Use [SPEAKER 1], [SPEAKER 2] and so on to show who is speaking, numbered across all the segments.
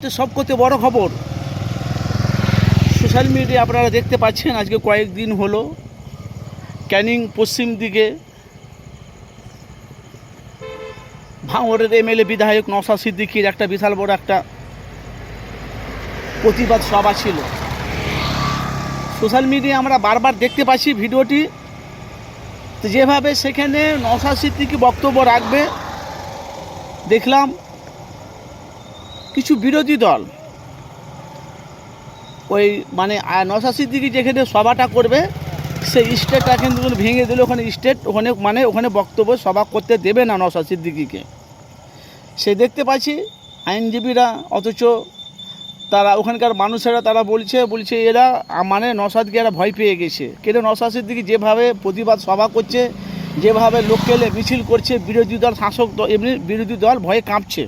[SPEAKER 1] সবকতে বড় খবর। Social media আপনারা দেখতে পাচ্ছেন, আজকে কয়েকদিন হলো ক্যানিং পশ্চিম দিকে। ভাঙড়ের এমএলএ বিধায়ক নওশাদ সিদ্দিকির একটা বিশাল বড় একটা প্রতিবাদ সভা ছিল। সোশ্যাল মিডিয়া আমরা বারবার দেখতে পাচ্ছি ভিডিওটি। যেভাবে সেখানে নওশাদ সিদ্দিকি বক্তব্য রাখবে, দেখলাম কিছু বিরোধী দল। ওই মানে নওশাদ সিদ্দিকি যেখানে সভাটা করবে, সেই স্টেটটা কিন্তু ভেঙে দিলে ওখানে স্টেট, ওখানে মানে ওখানে বক্তব্য সভা করতে দেবে না নওশাদ সিদ্দিকিকে। সে দেখতে পাচ্ছি, আইনজীবীরা অথচ তারা ওখানকার মানুষেরা তারা বলছে বলছে এরা মানে নসাদকে এরা ভয় পেয়ে গেছে। কেন নসাদ সিদ্দিকি যেভাবে প্রতিবাদ সভা করছে, যেভাবে লোককে এলে মিছিল করছে, বিরোধী দল, শাসক দল, এমনি বিরোধী দল ভয়ে কাঁপছে।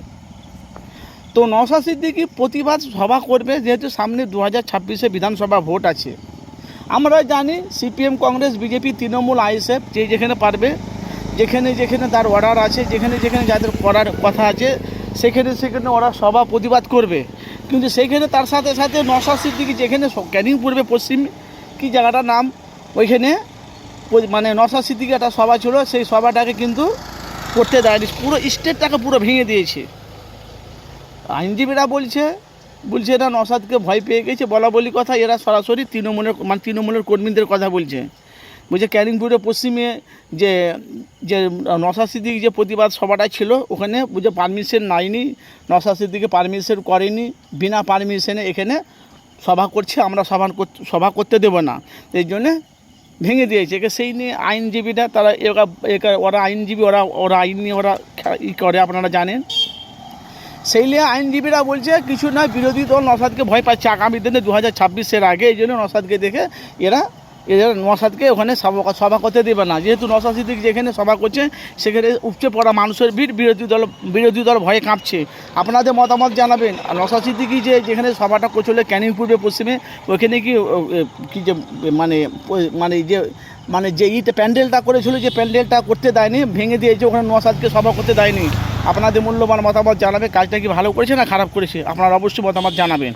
[SPEAKER 1] তো নওশাদ সিদ্দিকি প্রতিবাদ সভা করবে যেহেতু সামনে দু হাজার ছাব্বিশে বিধানসভা ভোট আছে। আমরা জানি CPM, Congress, BJP, Trinamool, ISF যে যেখানে পারবে, যেখানে যেখানে তার অর্ডার আছে, যেখানে যেখানে যাদের করার কথা আছে, সেখানে সেখানে ওরা সভা প্রতিবাদ করবে। কিন্তু সেইখানে তার সাথে সাথে নশা সিদ্দিকি যেখানে ক্যানিং পূর্বে পশ্চিম কি জায়গাটার নাম, ওইখানে মানে নশা সিদ্দিকি একটা সভা ছিল, সেই সভাটাকে কিন্তু করতে দেয়নি, পুরো স্টেটটাকে পুরো ভেঙে দিয়েছে। আইনজীবীরা বলছে বলছে এরা নসাদকে ভয় পেয়ে গেছে, বলা বলি কথা, এরা সরাসরি তৃণমূলের মানে তৃণমূলের কর্মীদের কথা বলছে। বলছে ক্যারিংপুরে পশ্চিমে যে যে নশা সিদ্দিক যে প্রতিবাদ সভাটা ছিল, ওখানে বুঝে পারমিশন নাইনি নশা সিদ্দিকে পারমিশন করেনি, বিনা পারমিশনে এখানে সভা করছে, আমরা সভা সভা করতে দেবো না। এই জন্যে ভেঙে দিয়েছে। একে সেই নিয়ে আইনজীবীরা তারা ওরা আইনজীবী, ওরা ওরা আইন নিয়ে ওরা ই করে, আপনারা জানেন। সেই নিয়ে আইনজীবীরা বলছে, কিছু না, বিরোধী দল নসাদকে ভয় পাচ্ছে। আগামী দিনে দু হাজার ছাব্বিশের আগে এই জন্য নসাদকে দেখে এরা এরা নসাদকে ওখানে সভা করতে দেবে না। যেহেতু নসাদ সিদ্দিক যেখানে সভা করছে, সেখানে উপচে পড়া মানুষের ভিড়, বিরোধী দল বিরোধী দল ভয়ে কাঁপছে। আপনাদের মতামত জানাবেন। আর নসাদ সিদ্দিকি যে যেখানে সভাটা করছিল, ক্যানিং পূর্বে পশ্চিমে ওইখানে কি কি যে মানে মানে যে মানে যে ইটা প্যান্ডেলটা করেছিল, যে প্যান্ডেলটা করতে দেয়নি, ভেঙে দিয়েছে, ওখানে নসাদকে সভা করতে দেয়নি। আপনাদের মূল্যবান মতামত জানাবে, কাজটা কি ভালো করেছে না খারাপ করেছে, আপনারা অবশ্যই মতামত জানাবেন।